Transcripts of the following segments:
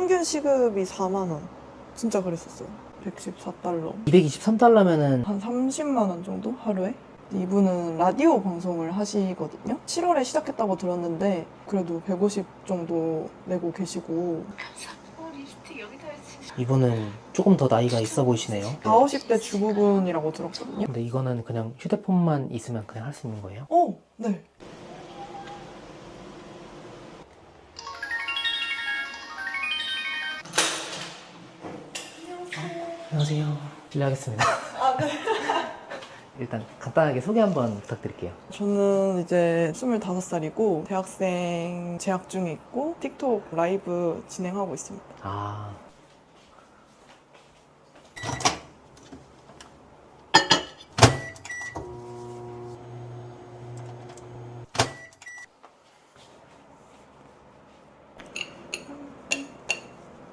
평균 시급이 4만 원. 진짜 그랬었어요. 114달러. 223달러면은 한 30만 원 정도 하루에? 이분은 라디오 방송을 하시거든요. 7월에 시작했다고 들었는데 그래도 150 정도 내고 계시고. 이분은 조금 더 나이가 있어 보이시네요. 40, 50대 주부분이라고 들었거든요. 근데 이거는 그냥 휴대폰만 있으면 그냥 할 수 있는 거예요? 어, 네. 안녕하세요. 실례하겠습니다. 일단 간단하게 소개 한번 부탁드릴게요. 저는 이제 25살이고 대학생 재학 중에 있고 틱톡 라이브 진행하고 있습니다. 아.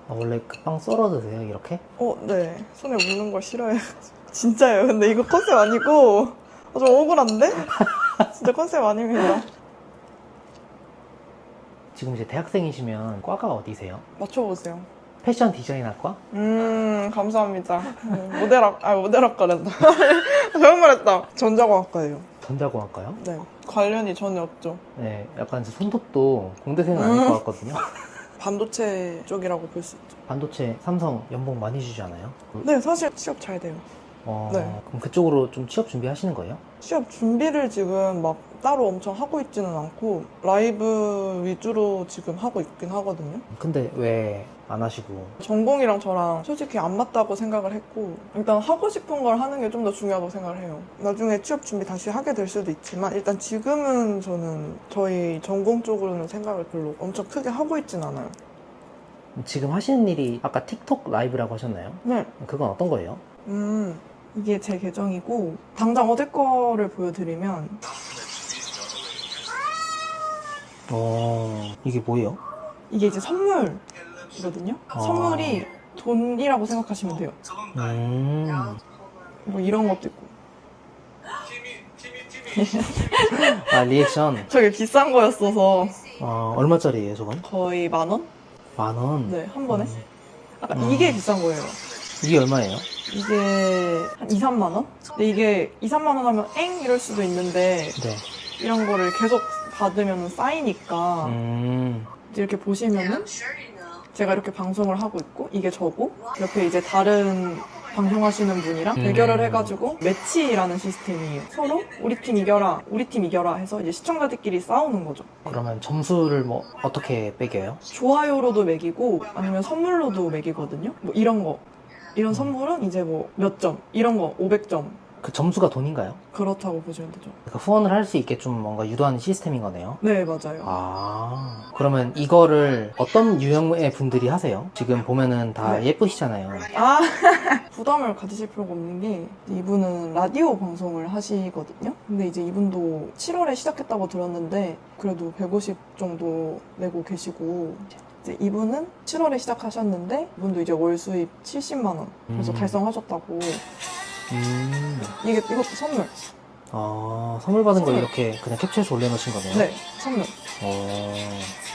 아, 원래 그 빵 썰어 드세요, 이렇게? 어, 네. 손에 묻는 걸 싫어해요. 진짜예요. 근데 이거 컨셉 아니고 아, 좀 억울한데? 진짜 컨셉 아닙니다. 지금 이제 대학생이시면 과가 어디세요? 맞춰보세요. 패션 디자인학과? 음, 감사합니다. 음, 모델학, 아, 모델학 과란다. 잘못 말했다. 전자공학과예요. 전자공학과요? 네. 관련이 전혀 없죠. 네, 약간 제 손톱도 공대생은 아닐 음. 것 같거든요. 반도체 쪽이라고 볼 수 있죠. 반도체, 삼성 연봉 많이 주지 않아요? 네, 사실 취업 잘 돼요. 어, 네. 그럼 그쪽으로 좀 취업 준비하시는 거예요? 취업 준비를 지금 막 따로 엄청 하고 있지는 않고 라이브 위주로 지금 하고 있긴 하거든요. 근데 왜 안 하시고 전공이랑 저랑 솔직히 안 맞다고 생각을 했고 일단 하고 싶은 걸 하는 게 좀 더 중요하다고 생각을 해요. 나중에 취업 준비 다시 하게 될 수도 있지만 일단 지금은 저는 저희 전공 쪽으로는 생각을 별로 엄청 크게 하고 있진 않아요. 지금 하시는 일이 아까 틱톡 라이브라고 하셨나요? 네. 그건 어떤 거예요? 음, 이게 제 계정이고 당장 얻을 거를 보여드리면 어, 이게 뭐예요? 이게 이제 선물이거든요. 아. 선물이 돈이라고 생각하시면 돼요. 음, 뭐 이런 것도 있고. 아, 리액션. 저게 비싼 거였어서 어, 얼마짜리예요, 저건? 거의 만 원? 만 원? 네, 한 번에. 음. 아까 음. 이게 비싼 거예요. 이게 얼마예요? 이게 한 2, 3만 원? 근데 이게 2, 3만 원 하면 엥 이럴 수도 있는데 네. 이런 거를 계속 받으면 쌓이니까 음, 이렇게 보시면은. 제가 이렇게 방송을 하고 있고 이게 저고 옆에 이제 다른 방송하시는 분이랑 음. 대결을 해가지고 매치라는 시스템이에요. 서로 우리 팀 이겨라, 우리 팀 이겨라 해서 이제 시청자들끼리 싸우는 거죠. 그러면 점수를 뭐, 어떻게 매겨요? 좋아요로도 매기고 아니면 선물로도 매기거든요. 뭐 이런 거. 이런 선물은 이제 뭐 몇 점, 이런 거 500점. 그 점수가 돈인가요? 그렇다고 보시면 되죠. 그러니까 후원을 할 수 있게 좀 뭔가 유도하는 시스템인 거네요. 네, 맞아요. 아, 그러면 이거를 어떤 유형의 분들이 하세요? 지금 보면은 다 네. 예쁘시잖아요. 아, 부담을 가지실 필요가 없는 게 이분은 라디오 방송을 하시거든요. 근데 이제 이분도 7월에 시작했다고 들었는데 그래도 150 정도 내고 계시고 이제 이분은 7월에 시작하셨는데 이분도 이제 월 수입 70만 원 그래서 음. 달성하셨다고 음, 이게 이것도 선물. 아, 선물 받은 걸 선물. 이렇게 그냥 캡처해서 올려놓으신 거네요? 네, 선물. 어,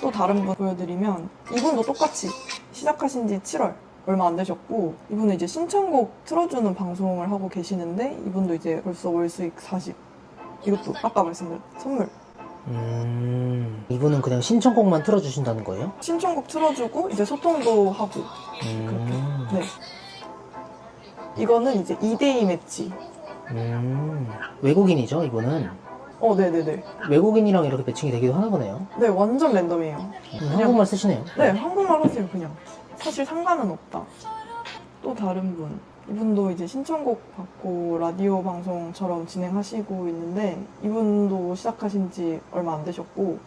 또 다른 분 보여드리면 이분도 똑같이 시작하신 지 7월 얼마 안 되셨고 이분은 이제 신청곡 틀어주는 방송을 하고 계시는데 이분도 이제 벌써 월 수익 40 이것도 아까 말씀드린 선물 음, 이분은 그냥 신청곡만 틀어주신다는 거예요? 신청곡 틀어주고 이제 소통도 하고. 음, 네. 이거는 이제 2대2 매치 음, 외국인이죠, 이분은? 어 네네네. 외국인이랑 이렇게 매칭이 되기도 하나 보네요. 네 완전 랜덤이에요. 음, 한국말 쓰시네요. 네 한국말 하세요 그냥. 사실 상관은 없다. 또 다른 분 이분도 이제 신청곡 받고 라디오 방송처럼 진행하시고 있는데 이분도 시작하신 지 얼마 안 되셨고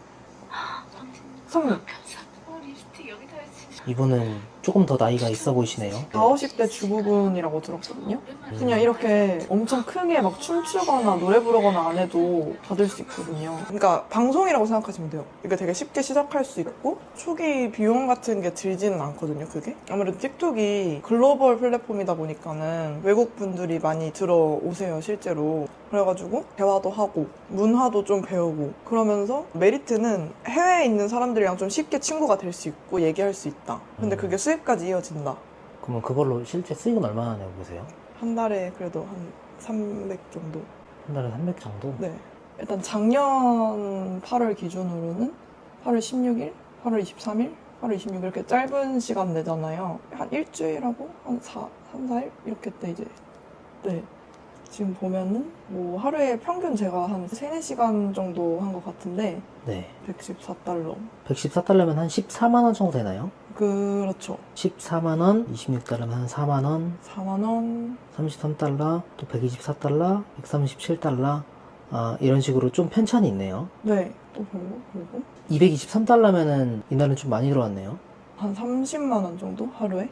선물 감사. 어, 립스틱 여기다 해주세요. 이분은 조금 더 나이가 있어 보이시네요. 40, 50대 주부분이라고 들었거든요. 그냥 이렇게 엄청 크게 막 춤추거나 노래 부르거나 안 해도 받을 수 있거든요. 그러니까 방송이라고 생각하시면 돼요. 이게 되게 쉽게 시작할 수 있고 초기 비용 같은 게 들지는 않거든요, 그게. 아무래도 틱톡이 글로벌 플랫폼이다 보니까는 외국 분들이 많이 들어오세요, 실제로. 그래가지고 대화도 하고 문화도 좀 배우고 그러면서 메리트는 해외에 있는 사람들이랑 좀 쉽게 친구가 될 수 있고 얘기할 수 있다. 근데 그게 수입 까지 이어진다. 그러면 그걸로 실제 수익은 얼마나 내고 계세요? 한 달에 그래도 한 300 정도. 한 달에 300 정도? 네. 일단 작년 8월 기준으로는 8월 16일, 8월 23일, 8월 26일 이렇게 짧은 시간 내잖아요. 한 일주일하고 한 4, 3, 4일 이렇게 때 이제 네. 지금 보면은 뭐 하루에 평균 제가 한 3, 4시간 정도 한 것 같은데 네. 114달러. 114달러면 한 14만 원 정도 되나요? 그렇죠. 14만 원, 26달러면 한 4만 원, 4만 원. 33달러, 또 124달러, 137달러, 아, 이런 식으로 좀 편차는 있네요. 네. 또 벌고 벌고 223달러면은 이날은 좀 많이 들어왔네요. 한 30만 원 정도 하루에.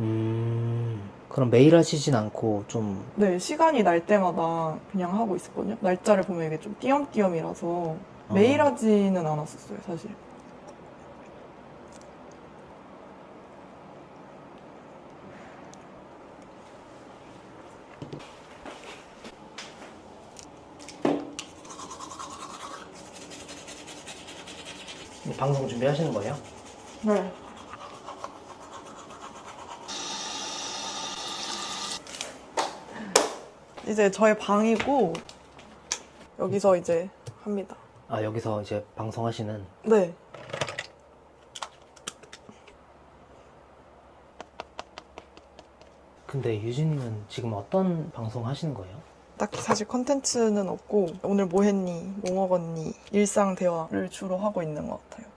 음, 그럼 매일 하시진 않고 좀, 네, 시간이 날 때마다 그냥 하고 있었거든요. 날짜를 보면 이게 좀 띄엄띄엄이라서 매일 어. 하지는 않았었어요, 사실. 방송 준비하시는 거예요? 네. 이제 저의 방이고 여기서 이제 합니다. 아, 여기서 이제 방송하시는, 네. 근데 유진님은 지금 어떤 방송 하시는 거예요? 딱히 사실 컨텐츠는 없고 오늘 뭐 했니, 뭐 먹었니, 일상 대화를 주로 하고 있는 것 같아요.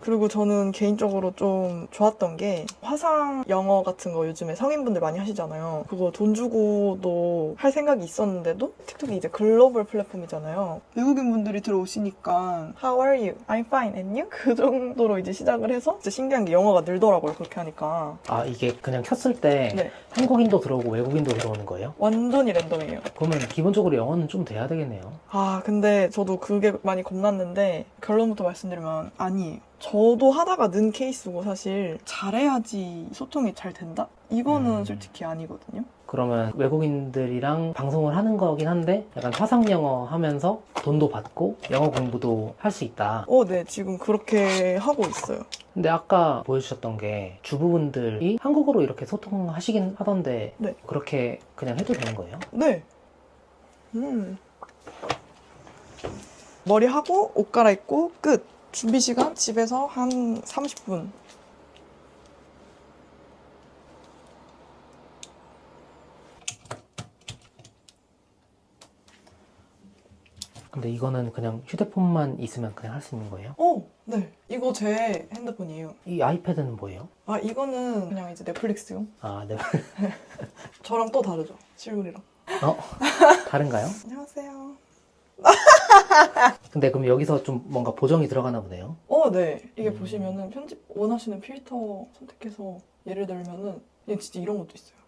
음, 그리고 저는 개인적으로 좀 좋았던 게 화상 영어 같은 거 요즘에 성인분들 많이 하시잖아요. 그거 돈 주고도 할 생각이 있었는데도 틱톡이 이제 글로벌 플랫폼이잖아요. 외국인 분들이 들어오시니까 How are you? I'm fine. And you? 그 정도로 이제 시작을 해서 진짜 신기한 게 영어가 늘더라고요. 그렇게 하니까. 아, 이게 그냥 켰을 때 네. 한국인도 들어오고 외국인도 들어오는 거예요? 완전히 랜덤이에요. 그러면 기본적으로 영어는 좀 돼야 되겠네요. 아, 근데 저도 그게 많이 겁났는데 결론부터 말씀드리면 아니에요. 저도 하다가 는 케이스고 사실 잘해야지 소통이 잘 된다? 이거는 음. 솔직히 아니거든요. 그러면 외국인들이랑 방송을 하는 거긴 한데 약간 화상 영어 하면서 돈도 받고 영어 공부도 할 수 있다. 어, 네, 지금 그렇게 하고 있어요. 근데 아까 보여주셨던 게 주부분들이 한국어로 이렇게 소통하시긴 하던데 네. 그렇게 그냥 해도 되는 거예요? 네. 음. 머리 하고 옷 갈아입고 끝. 준비 시간 집에서 한 30분. 근데 이거는 그냥 휴대폰만 있으면 그냥 할 수 있는 거예요? 어, 네. 이거 제 핸드폰이에요. 이 아이패드는 뭐예요? 아, 이거는 그냥 이제 넷플릭스용. 아, 네. 저랑 또 다르죠. 실물이랑. 어? 다른가요? 안녕하세요. 근데 그럼 여기서 좀 뭔가 보정이 들어가나 보네요. 어, 네. 이게 음. 보시면은 편집 원하시는 필터 선택해서 예를 들면은 얘 진짜 이런 것도 있어요.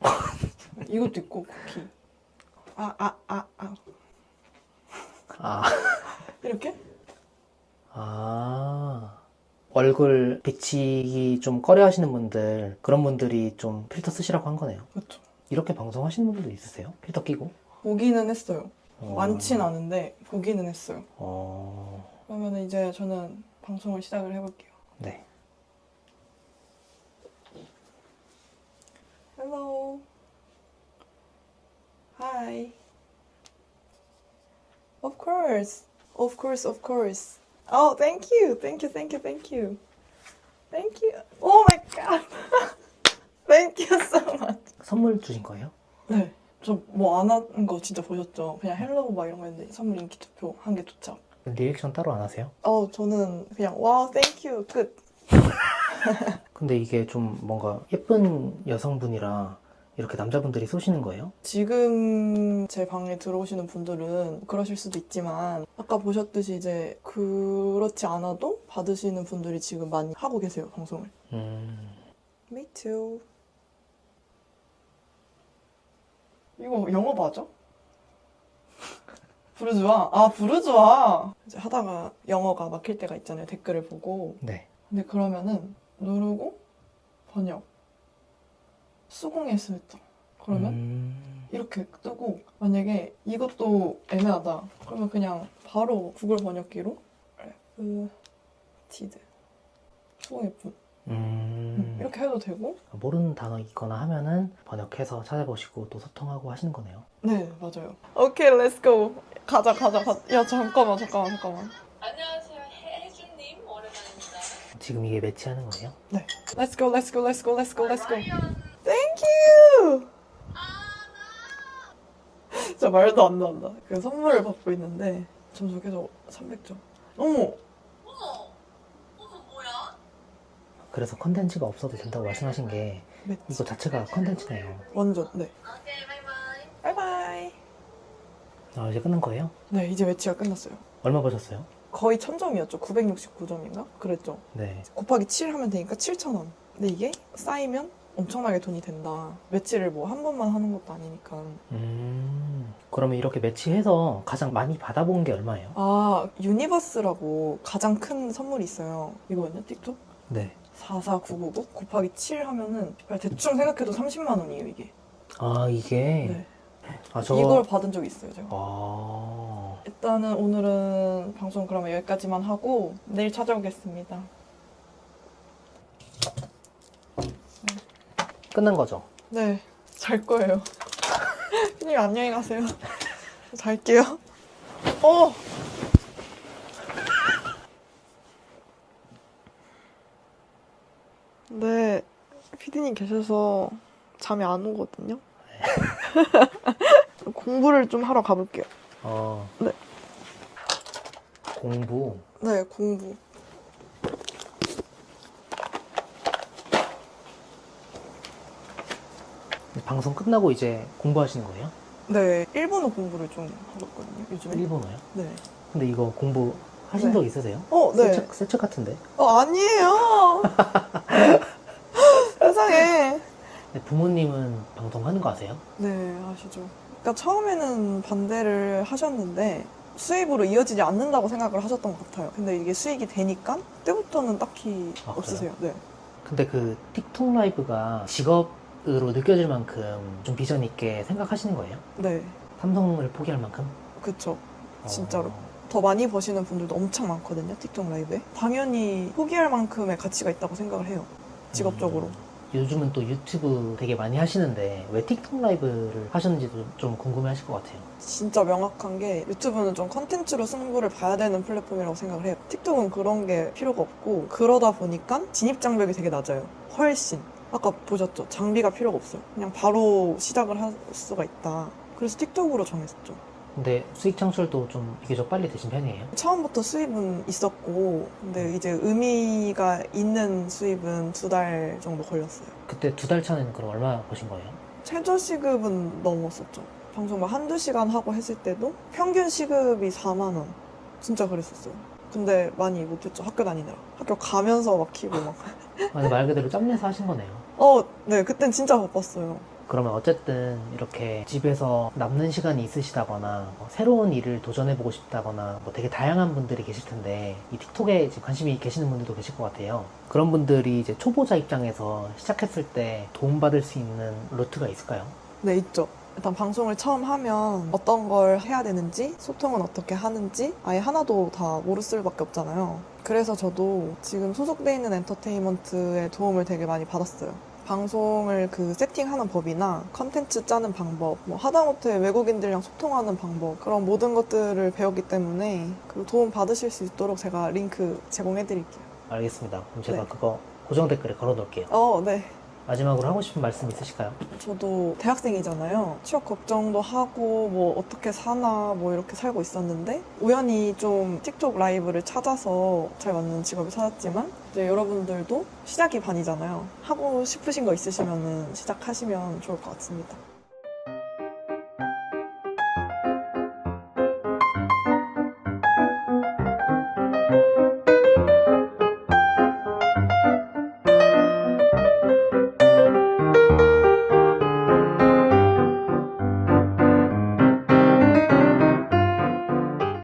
이것도 있고 쿠키. 아, 아, 아, 아. 아, 이렇게? 아. 얼굴 비치기 좀 꺼려 하시는 분들, 그런 분들이 좀 필터 쓰시라고 한 거네요. 그렇죠. 이렇게 방송하시는 분들도 있으세요? 필터 끼고? 보기는 했어요. 어. 많진 않은데 보기는 했어요. 어, 그러면 이제 저는 방송을 시작을 해볼게요. 네. Hello. Hi. Of course. Of course, of course. Oh, thank you. Thank you, thank you, thank you. Thank you. Oh my god. thank you so much. 선물 주신 거예요? 네. 저 뭐 안 한 거 진짜 보셨죠? 그냥 헬로우 막 이런 거 했는데 선물 인기 투표 한 개 도착. 리액션 따로 안 하세요? 어, 저는 그냥 와, thank you. 끝. 근데 이게 좀 뭔가 예쁜 여성분이라 이렇게 남자분들이 쏘시는 거예요? 지금 제 방에 들어오시는 분들은 그러실 수도 있지만 아까 보셨듯이 이제 그렇지 않아도 받으시는 분들이 지금 많이 하고 계세요 방송을. 음, Me too. 이거 영어 맞아? 부르주아. 아 부르주아. 이제 하다가 영어가 막힐 때가 있잖아요 댓글을 보고. 네. 근데 그러면은 누르고 번역 수긍했을 때 그러면 음, 이렇게 뜨고 만약에 이것도 애매하다 그러면 그냥 바로 구글 번역기로 레프티드 수긍했군 음, 이렇게 해도 되고? 모르는 단어 있거나 하면은 번역해서 찾아보시고 또 소통하고 하시는 거네요. 네 맞아요. 오케이 렛츠고 가자 가자 가자. 야 잠깐만 잠깐만 잠깐만. 안녕하세요. 혜주님 오랜만입니다. 지금 이게 매치하는 거예요? Let's go let's go let's go let's go let's go. Thank you! 진짜 말도 안 나온다. 그 선물을 받고 있는데 점수 계속 300점. 어머 어머 어머 뭐야? 그래서 컨텐츠가 없어도 된다고 말씀하신 게 매치 이거 자체가 컨텐츠네요. 완전 네 오케이 바이바이. 바이바이 아, 이제 끝난 거예요? 네 이제 매치가 끝났어요 얼마 버셨어요? 거의 1000점이었죠 969점인가? 그랬죠 네. 곱하기 7 하면 되니까 7,000원 근데 이게 쌓이면 엄청나게 돈이 된다 매치를 뭐 한 번만 하는 것도 아니니까 음, 그러면 이렇게 매치해서 가장 많이 받아본 게 얼마예요? 아 유니버스라고 가장 큰 선물이 있어요 이거는요 틱톡? 네. 44999 곱하기 7 하면은 대충 생각해도 30만 원이에요 이게 아, 이게. 네. 아, 저. 이걸 받은 적이 있어요 제가 아. 일단은 오늘은 방송 그러면 여기까지만 하고 내일 찾아오겠습니다 끝난 거죠? 네 잘 거예요 피님 안녕히 가세요 잘게요 어 네, 피디님 계셔서 잠이 안 오거든요. 공부를 좀 하러 가볼게요. 어. 네. 공부. 네, 공부. 방송 끝나고 이제 공부하시는 거예요? 네, 일본어 공부를 좀 하고 있거든요, 요즘에. 일본어요? 네. 근데 이거 공부 하신 네. 적 있으세요? 어, 네. 새 책, 새 책 같은데? 어, 아니에요. 부모님은 방송하는 거 아세요? 네, 아시죠. 그러니까 처음에는 반대를 하셨는데 수입으로 이어지지 않는다고 생각을 하셨던 것 같아요. 근데 이게 수익이 되니까 그때부터는 딱히 아, 없으세요. 네. 근데 그 틱톡 라이브가 직업으로 느껴질 만큼 좀 비전 있게 생각하시는 거예요? 네, 삼성을 포기할 만큼? 그쵸. 진짜로. 어, 더 많이 버시는 분들도 엄청 많거든요, 틱톡 라이브에. 당연히 포기할 만큼의 가치가 있다고 생각을 해요. 직업적으로. 음, 요즘은 또 유튜브 되게 많이 하시는데 왜 틱톡 라이브를 하셨는지도 좀 궁금해 하실 것 같아요. 진짜 명확한 게 유튜브는 좀 컨텐츠로 승부를 봐야 되는 플랫폼이라고 생각을 해요. 틱톡은 그런 게 필요가 없고 그러다 보니까 진입 장벽이 되게 낮아요. 훨씬. 아까 보셨죠? 장비가 필요가 없어요. 그냥 바로 시작을 할 수가 있다. 그래서 틱톡으로 정했죠. 근데 수익 창출도 좀 비교적 빨리 되신 편이에요? 처음부터 수입은 있었고 근데 이제 의미가 있는 수입은 두 달 정도 걸렸어요. 그때 두 달 차는 그럼 얼마 버신 거예요? 최저 시급은 넘었었죠. 방송 막 한두 시간 하고 했을 때도 평균 시급이 4만 원. 진짜 그랬었어요. 근데 많이 못했죠. 학교 다니느라. 학교 가면서 막 키고 막. 아니 말 그대로 짬내서 하신 거네요. 어, 네. 그땐 진짜 바빴어요. 그러면 어쨌든 이렇게 집에서 남는 시간이 있으시다거나 뭐 새로운 일을 도전해보고 싶다거나 뭐 되게 다양한 분들이 계실 텐데 이 틱톡에 관심이 계시는 분들도 계실 것 같아요. 그런 분들이 이제 초보자 입장에서 시작했을 때 도움받을 수 있는 루트가 있을까요? 네, 있죠. 일단 방송을 처음 하면 어떤 걸 해야 되는지, 소통은 어떻게 하는지 아예 하나도 다 모를 수밖에 없잖아요. 그래서 저도 지금 소속돼 있는 엔터테인먼트의 도움을 되게 많이 받았어요. 방송을 그 세팅하는 법이나 컨텐츠 짜는 방법, 뭐 하다못해 외국인들이랑 소통하는 방법 그런 모든 것들을 배웠기 때문에 그 도움 받으실 수 있도록 제가 링크 제공해드릴게요. 알겠습니다. 그럼 제가 네. 그거 고정 댓글에 걸어 놓을게요. 어, 네. 마지막으로 하고 싶은 말씀 있으실까요? 저도 대학생이잖아요. 취업 걱정도 하고 뭐 어떻게 사나 뭐 이렇게 살고 있었는데 우연히 좀 틱톡 라이브를 찾아서 잘 맞는 직업을 찾았지만 이제 여러분들도 시작이 반이잖아요. 하고 싶으신 거 있으시면 시작하시면 좋을 것 같습니다.